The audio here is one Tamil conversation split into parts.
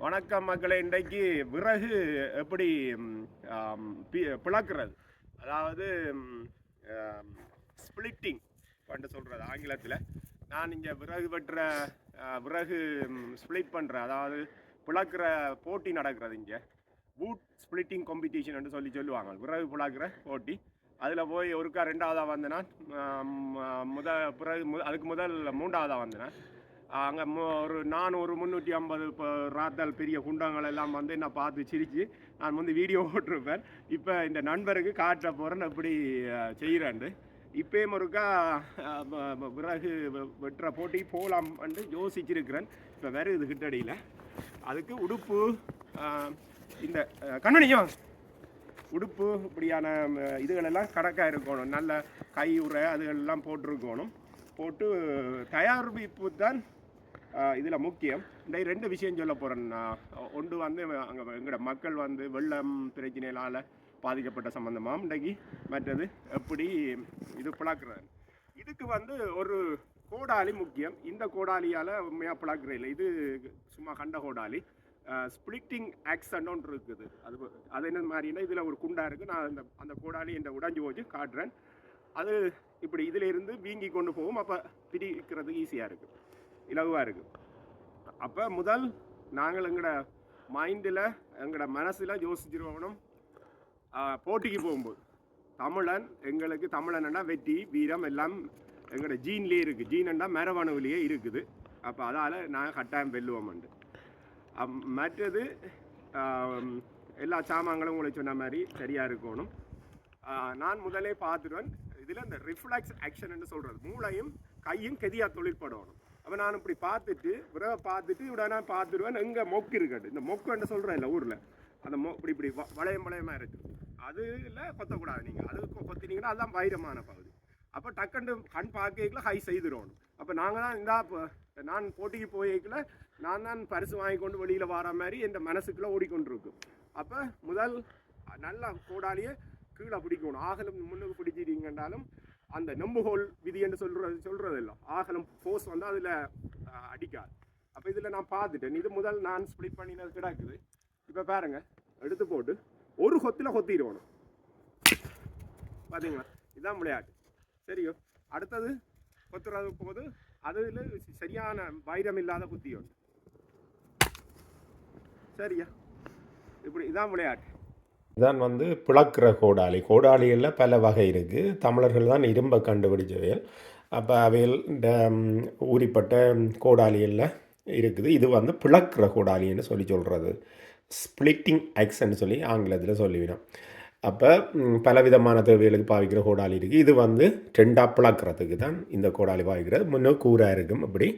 வணக்கம் மக்களை இன்றைக்கு விறகு எப்படி பி- பிளக்கிறது? அதாவது ஸ்பிளிட்டிங் பண்ணிட்டு சொல்கிறது ஆங்கிலத்தில். நான் இங்கே விறகு வெட்டுற விறகு ஸ்ப்ளிட் பண்ணுறேன் அதாவது பிளக்கிற போட்டி நடக்கிறது இங்கே. வூட் ஸ்பிளிட்டிங் காம்படிஷன் சொல்லி சொல்லுவாங்க. விறகு பிளக்கிற போட்டி. அதில் போய் ஒருக்கா ரெண்டாவதாக வந்தேன்னா முத பிறகு அதுக்கு முதல் மூன்றாவதாக வந்தேன்னா அங்கே ஒரு நானூறு முந்நூற்றி ஐம்பது இப்போ ராத்தல் பெரிய குண்டங்கள் எல்லாம் வந்து நான் பார்த்து சிரித்து நான் வந்து வீடியோ போட்டிருப்பேன். இப்போ இந்த நண்பருக்கு காட்ட போகிறேன் எப்படி செய்கிறேன்ட்டு இப்பயும் ஒருக்கா அஹ், விறகு வெட்டுற போட்டி போகலாம்னு யோசிச்சிருக்கிறேன். இப்போ வேறு இது கிட்டடியில் அதுக்கு உடுப்பு இந்த கண்ணனியம் உடுப்பு இப்படியான இதுகளெல்லாம் கணக்காக இருக்கணும். நல்ல கை உரை அதுகளெல்லாம் போட்டிருக்கணும். போட்டு தயாரிப்பு தான் இதில் முக்கியம். இந்த ரெண்டு விஷயம் சொல்ல போகிறேன் ஒன்று வந்து அங்கே எங்களோட மக்கள் வந்து வெள்ளம் பிரச்சனைகளால் பாதிக்கப்பட்ட சம்மந்தமாக இன்றைக்கு மற்றது எப்படி இது பிளாக்குறாரு. இதுக்கு வந்து ஒரு கோடாலி முக்கியம். இந்த கோடாலியால் உண்மையாக பிளாக்குற இல்லை. இது சும்மா கண்ட கோடாலி. ஸ்பிளிட்டிங் ஆக்சன் ஒன்று இருக்குது. அது அது என்ன மாதிரின்னா இதில் ஒரு குண்டா இருக்குது நான் அந்த அந்த கோடாலி என்ற உடைஞ்சு போச்சு காட்டுறேன். அது இப்படி இதிலிருந்து வீங்கி கொண்டு போகும். அப்போ பிரிக்கிறதுக்கு ஈஸியாக இருக்குது இலகுவாக இருக்குது அப்போ முதல் நாங்கள் எங்களோட மைண்டில் எங்களோட மனசில் யோசிச்சிருவோம் போட்டிக்கு போகும்போது. தமிழன் எங்களுக்கு தமிழன்னா வெற்றி வீரம் எல்லாம் எங்களோட ஜீன்லேயே இருக்குது ஜீனண்டா மரபணுவிலேயே இருக்குது. அப்போ அதால் நான் கட்டாயம் வெல்லுவோம்ண்டு மற்றது எல்லா சாமான்களும் உங்களுக்கு சொன்ன மாதிரி சரியாக இருக்கணும். நான் முதலே பார்த்துருவேன். இதில் இந்த ரிஃப்ளெக்ஸ் ஆக்ஷன் சொல்கிறது மூளையும் கையும் கெதியாக தொழிற்படணும். அப்போ நான் இப்படி பார்த்துட்டு உறவை பார்த்துட்டு இவ்வளோ நான் பார்த்துருவேன் எங்கே மொக்கு இருக்கட்டு இந்த மொக்குன்னு சொல்கிறேன் இல்லை ஊரில். அந்த மொ இப்படி இப்படி வளையம் வளையமாக இருக்குது அதில் கொத்தக்கூடாது நீங்கள் அது கொத்தினீங்கன்னா அதுதான் வைரமான பகுதி. அப்போ டக்குன்னு கண் பார்க்கல ஹை செய்துடணும் அப்போ நாங்கள் தான் இந்தா நான் போட்டிக்கு போயிக்கல நான் தான் பரிசு வாங்கி கொண்டு வெளியில் வர மாதிரி என் மனசுக்குள்ளே ஓடிக்கொண்டிருக்கும். அப்போ முதல் நல்ல கோடாலியை கீழே பிடிக்கணும். ஆகலம் முன்னுக்கு பிடிச்சிட்டீங்கன்றாலும் அந்த நம்புகோல் விதி என்று சொல்கிற சொல்கிறது இல்லை ஆகலம் ஃபோர்ஸ் வந்து அதில் அடிக்காது. அப்போ இதில் நான் பார்த்துட்டேன். இது முதல் நான் ஸ்ப்ளிட் பண்ணினது கிடக்குது. இப்போ பாருங்க. எடுத்து போட்டு ஒரு கொத்தில் கொத்திடுவோணும் பார்த்தீங்களா இதுதான் விளையாட்டு. சரியோ? அடுத்தது கொத்துறது போது அதில் சரியான வைரம் இல்லாத புத்தி ஒன்று சரியா? இப்படி இதான் விளையாட்டு. இதான் வந்து பிளக்கிற கோடாலி. கோடாலிகளில் பல வகை இருக்குது தமிழர்கள் தான் இரும்பை கண்டுபிடிச்சவையல் அப்போ அவையில் இந்த ஊறிப்பட்ட கோடாலிகளில் இருக்குது. இது வந்து பிளக்கிற கோடாலின்னு சொல்லி சொல்கிறது ஸ்ப்ளிட்டிங் ஆக்ஸ்ன்னு சொல்லி ஆங்கிலத்தில் சொல்லிவிடும். அப்போ பலவிதமான தேவைகளுக்கு பாவிக்கிற கோடாலி இருக்குது இது வந்து ரெண்டாக பிளக்கிறதுக்கு தான் இந்த கோடாலி பாவிக்கிறது. முன்னே கூறாக இருக்கும் இப்படி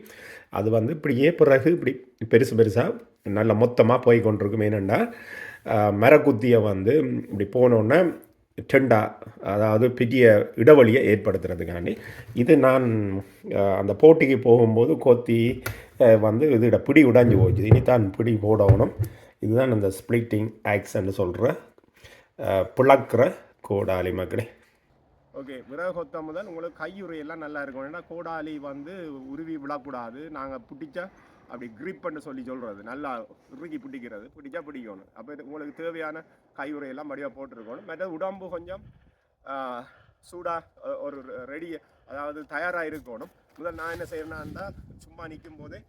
அது வந்து இப்படியே பிறகு இப்படி பெருசு பெருசாக நல்ல மொத்தமாக போய் கொண்டிருக்கும். ஏனென்றால் மரக்குத்தியை வந்து இப்படி போனோன்னே டெண்டா அதாவது பெரிய இடைவெளியை ஏற்படுத்துறதுக்காண்டி. இது நான் அந்த போட்டிக்கு போகும்போது கொத்தி வந்து இதோட பிடி உடைஞ்சு போச்சு. இனி தான் பிடி போடணும். இதுதான் அந்த ஸ்ப்ளிட்டிங் ஆக்ஸ்ன்னு சொல்கிற பிளக்கிற கோடாலி மக்களே. ஓகே விறகு முதல் உங்களுக்கு கையுறையெல்லாம் நல்லா இருக்கும். ஏன்னா கோடாலி வந்து உருவி விழக்கூடாது நாங்கள் பிடிச்சா அப்படி கிரிப் பண்ண சொல்லி சொல்கிறது நல்லா இறுக்கி பிடிக்கிறது. பிடிச்சா பிடிக்கணும். அப்போ இது உங்களுக்கு தேவையான கையுறையெல்லாம் மடியாக போட்டிருக்கணும். மற்ற உடம்பு கொஞ்சம் சூடாக ஒரு ரெடி அதாவது தயாராக இருக்கணும். முதல் நான் என்ன செய்யணும்னா சும்மா நிற்கும் போதே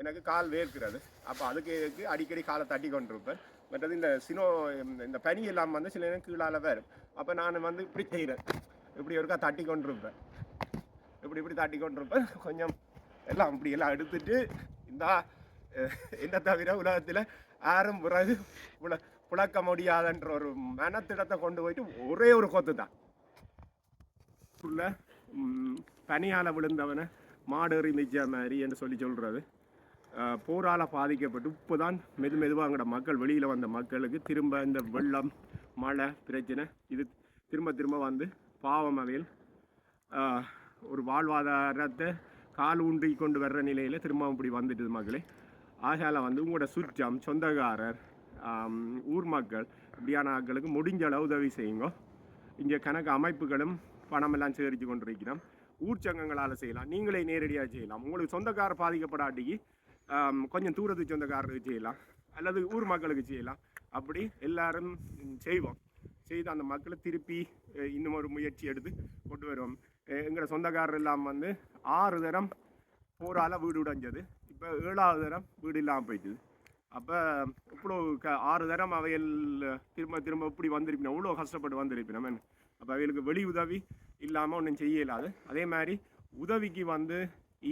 எனக்கு கால் வேர்க்கிறது. அப்போ அதுக்கு இதுக்கு அடிக்கடி காலை தட்டி கொண்டிருப்பேன். மற்றது இந்த சினோ இந்த- பனி எல்லாம் வந்து சில நேரம் கீழால் வரும். அப்போ நான் வந்து இப்படி செய்கிறேன் இப்படி ஒருக்கா தட்டி கொண்டிருப்பேன். இப்படி இப்படி தட்டி கொண்டிருப்பேன். கொஞ்சம் எல்லாம் இப்படி எல்லாம் எடுத்துட்டு இந்த என்ன தவிர உலகத்தில் யாரும் பிறகு புல புழக்க முடியாதுன்ற ஒரு மனத்திடத்தை கொண்டு போயிட்டு ஒரே ஒரு கொத்து தான். பனியால் விழுந்தவனை மாடு மிச்ச மாதிரி என்று சொல்லி சொல்கிறது போரால் பாதிக்கப்பட்டு இப்போ தான் மெது மெதுவாக மக்கள் வெளியில் வந்த மக்களுக்கு திரும்ப இந்த வெள்ளம் மழை பிரச்சனை இது திரும்ப திரும்ப வந்து பாவம் வகையில் ஒரு வாழ்வாதாரத்தை கால் ஊன்றி கொண்டு வர்ற நிலையில் திரும்பவும் இப்படி வந்துட்டுது மக்களே. ஆகையால் வந்து உங்களோட சுற்றம் சொந்தக்காரர் ஊர் மக்கள் இப்படியான ஆட்களுக்கு முடிஞ்ச அளவு உதவி செய்யுங்க. இங்கே கணக்கு அமைப்புகளும் பணமெல்லாம் சேகரித்து கொண்டிருக்கிறோம். ஊர் சங்கங்களால் செய்யலாம். நீங்களே நேரடியாக செய்யலாம். உங்களுக்கு சொந்தக்கார பாதிக்கப்படாட்டிக்கு கொஞ்சம் தூரத்து சொந்தக்காரருக்கு செய்யலாம். அல்லது ஊர் மக்களுக்கு செய்யலாம். அப்படி எல்லாரும் செய்வோம். செய்து அந்த மக்களை திருப்பி இன்னும் ஒரு முயற்சி எடுத்து கொண்டு வருவோம். எங்களோட சொந்தக்காரர் எல்லாம் வந்து ஆறு தரம் போரால் வீடு உடைஞ்சது. இப்போ ஏழாவது தரம் வீடு இல்லாமல் போயிட்டுது. அப்போ இவ்வளோ க ஆறு தரம் அவையில் திரும்ப திரும்ப இப்படி வந்திருப்பினோம்? இவ்வளோ கஷ்டப்பட்டு வந்திருப்பினோம். அப்போ அவைகளுக்கு வெளி உதவி இல்லாமல் ஒன்றும் செய்ய இயலாது அதே மாதிரி உதவிக்கு வந்து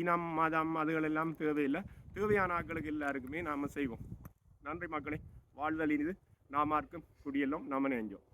இனம் மதம் அதுகளெல்லாம் தேவையில்லை. தேவையான ஆட்களுக்கு எல்லாருக்குமே நாம் செய்வோம். நன்றி மக்களே. வாழ்தல் இது. நாமார்க்கும் குடியெல்லாம் நாம நெஞ்சோம்